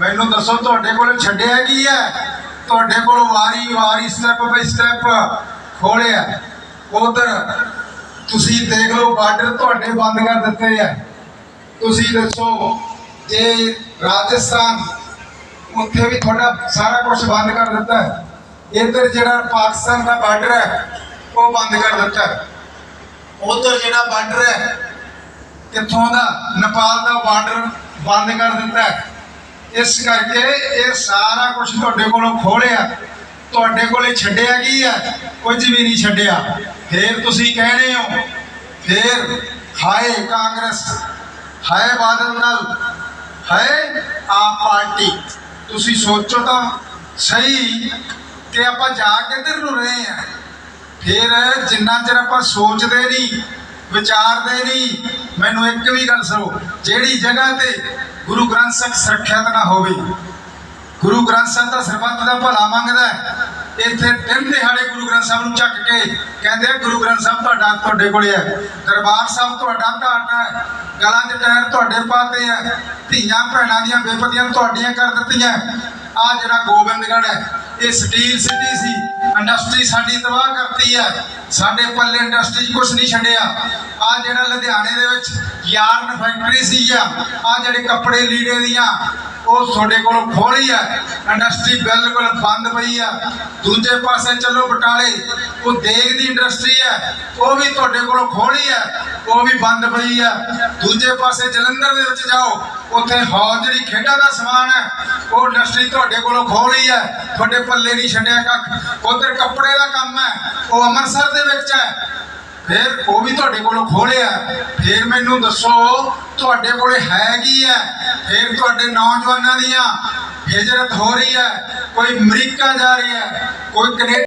ਮੈਨੂੰ ਦੱਸੋ, ਤੁਹਾਡੇ ਕੋਲ ਛੱਡਿਆ ਕੀ ਹੈ? ਤੁਹਾਡੇ ਕੋਲ ਵਾਰੀ ਵਾਰੀ ਸਟੈਪ ਬਾਈ ਸਟੈਪ ਖੋਲਿਆ ਉਧਰ ਤੁਸੀਂ ਦੇਖ ਲਓ, ਬਾਰਡਰ ਤੁਹਾਡੇ ਬੰਦ ਕਰ ਦਿੱਤੇ ਆ ਤੁਸੀਂ ਦੱਸੋ, ਜੇ ਰਾਜਸਥਾਨ ਉੱਥੇ ਵੀ ਤੁਹਾਡਾ ਸਾਰਾ ਕੁਝ ਬੰਦ ਕਰ ਦਿੱਤਾ ਹੈ, ਇੱਧਰ ਜਿਹੜਾ ਪਾਕਿਸਤਾਨ ਦਾ ਬਾਰਡਰ ਹੈ, ਉਹ ਬੰਦ ਕਰ ਦਿੱਤਾ ਹੈ। ਉਧਰ ਜਿਹੜਾ ਬਾਰਡਰ ਹੈ, ਕਿੱਥੋਂ ਦਾ? ਨੇਪਾਲ ਦਾ ਬਾਰਡਰ ਬੰਦ ਕਰ ਦਿੱਤਾ ਹੈ। ਇਸ ਕਰਕੇ ਇਹ ਸਾਰਾ ਕੁਝ ਤੁਹਾਡੇ ਕੋਲੋਂ ਖੋਲਿਆ। ਤੁਹਾਡੇ ਕੋਲੇ ਛੱਡਿਆ ਕੀ ਹੈ ਕੁਝ ਵੀ ਨਹੀਂ ਛੱਡਿਆ। ਫੇਰ ਤੁਸੀਂ ਕਹਿ ਹੋ, ਫੇਰ ਹਾਏ ਕਾਂਗਰਸ, ਹਾਏ ਬਾਦਲ ਨਾਲ ਹਾਏ ਆਪ ਪਾਰਟੀ। ਤੁਸੀਂ ਸੋਚੋ ਤਾਂ ਸਹੀ ਕਿ ਆਪਾਂ ਜਾ ਕਿੱਧਰ ਨੂੰ ਰਹੇ ਆ? ਫਿਰ ਜਿੰਨਾ ਚਿਰ ਆਪਾਂ ਸੋਚਦੇ ਨਹੀਂ, ਵਿਚਾਰਦੇ ਨਹੀਂ, ਮੈਨੂੰ ਇੱਕ ਵੀ ਗੱਲ ਸੁਣੋ, ਜਿਹੜੀ ਜਗ੍ਹਾ ਤੇ ਗੁਰੂ ਗ੍ਰੰਥ ਸਾਹਿਬ ਸੁਰੱਖਿਅਤ ਨਾ ਹੋਵੇ। ਗੁਰੂ ਗ੍ਰੰਥ ਸਾਹਿਬ ਦਾ ਸਰਬੱਤ ਦਾ ਭਲਾ ਮੰਗਦਾ ਇੱਥੇ ਦਿਨ ਦਿਹਾੜੇ ਗੁਰੂ ਗ੍ਰੰਥ ਸਾਹਿਬ ਨੂੰ ਚੱਕ ਕੇ ਕਹਿੰਦੇ ਗੁਰੂ ਗ੍ਰੰਥ ਸਾਹਿਬ, ਤੁਹਾਡਾ ਤੁਹਾਡੇ ਕੋਲੇ ਹੈ। ਦਰਬਾਰ ਸਾਹਿਬ ਤੁਹਾਡਾ ਢਾਟਾ ਹੈ। ਗਲਾਂ 'ਚ ਟਾਇਰ ਤੁਹਾਡੇ ਪਾਤੇ ਹੈ। ਧੀਆਂ ਭੈਣਾਂ ਦੀਆਂ ਬੇਪਤੀਆਂ ਤੁਹਾਡੀਆਂ ਕਰ ਦਿੱਤੀਆਂ ਆ ਜਿਹੜਾ ਗੋਬਿੰਦਗੜ੍ਹ ਹੈ ਇਹ ਸਟੀਲ ਸਿਟੀ ਸੀ ਇੰਡਸਟਰੀ ਸਾਡੀ ਤਬਾਹ ਕਰਤੀ ਹੈ ਸਾਡੇ ਪੱਲੇ ਇੰਡਸਟਰੀ 'ਚ ਕੁਝ ਨਹੀਂ ਛੱਡਿਆ। ਆ ਜਿਹੜਾ ਲੁਧਿਆਣੇ ਦੇ ਵਿੱਚ ਯਾਰਨ ਫੈਕਟਰੀ ਸੀ ਆ ਆ ਜਿਹੜੇ ਕੱਪੜੇ ਲੀੜੇ ਦੀਆਂ, ਉਹ ਤੁਹਾਡੇ ਕੋਲ ਖੋਲੀ ਹੈ ਇੰਡਸਟਰੀ ਬਿਲਕੁਲ ਬੰਦ ਪਈ ਆ। ਦੂਜੇ ਪਾਸੇ ਚੱਲੋ ਬਟਾਲੇ, ਉਹ ਦੇਗ ਦੀ ਇੰਡਸਟਰੀ ਹੈ ਉਹ ਵੀ ਤੁਹਾਡੇ ਕੋਲ ਖੋਲੀ ਹੈ ਉਹ ਵੀ ਬੰਦ ਪਈ ਆ। ਦੂਜੇ ਪਾਸੇ ਜਲੰਧਰ ਦੇ ਵਿੱਚ ਜਾਓ, ਉੱਥੇ ਹੌਜ ਜਿਹੜੀ ਖੇਡਾਂ ਦਾ ਸਮਾਨ ਹੈ ਉਹ ਇੰਡਸਟਰੀ ਤੁਹਾਡੇ ਕੋਲੋਂ ਖੋਲੀ ਹੈ ਤੁਹਾਡੇ ਪੱਲੇ ਨਹੀਂ ਛੱਡਿਆ ਕੱਖ। ਉਧਰ ਕੱਪੜੇ ਦਾ ਕੰਮ ਹੈ, ਉਹ ਅੰਮ੍ਰਿਤਸਰ ਦੇ ਵਿੱਚ ਹੈ। ਫਿਰ ਉਹ ਵੀ ਤੁਹਾਡੇ ਕੋਲੋਂ ਖੋਲਿਆ। ਫਿਰ ਮੈਨੂੰ ਦੱਸੋ, ਤੁਹਾਡੇ ਕੋਲੇ ਹੈ ਕੀ ਹੈ? ਫਿਰ ਤੁਹਾਡੇ ਨੌਜਵਾਨਾਂ ਦੀਆਂ ਹਿਜਰਤ ਹੋ ਰਹੀ ਹੈ। ਕੋਈ ਅਮਰੀਕਾ ਜਾ ਰਹੀ ਹੈ, ਕੋਈ ਕੈਨੇਡਾ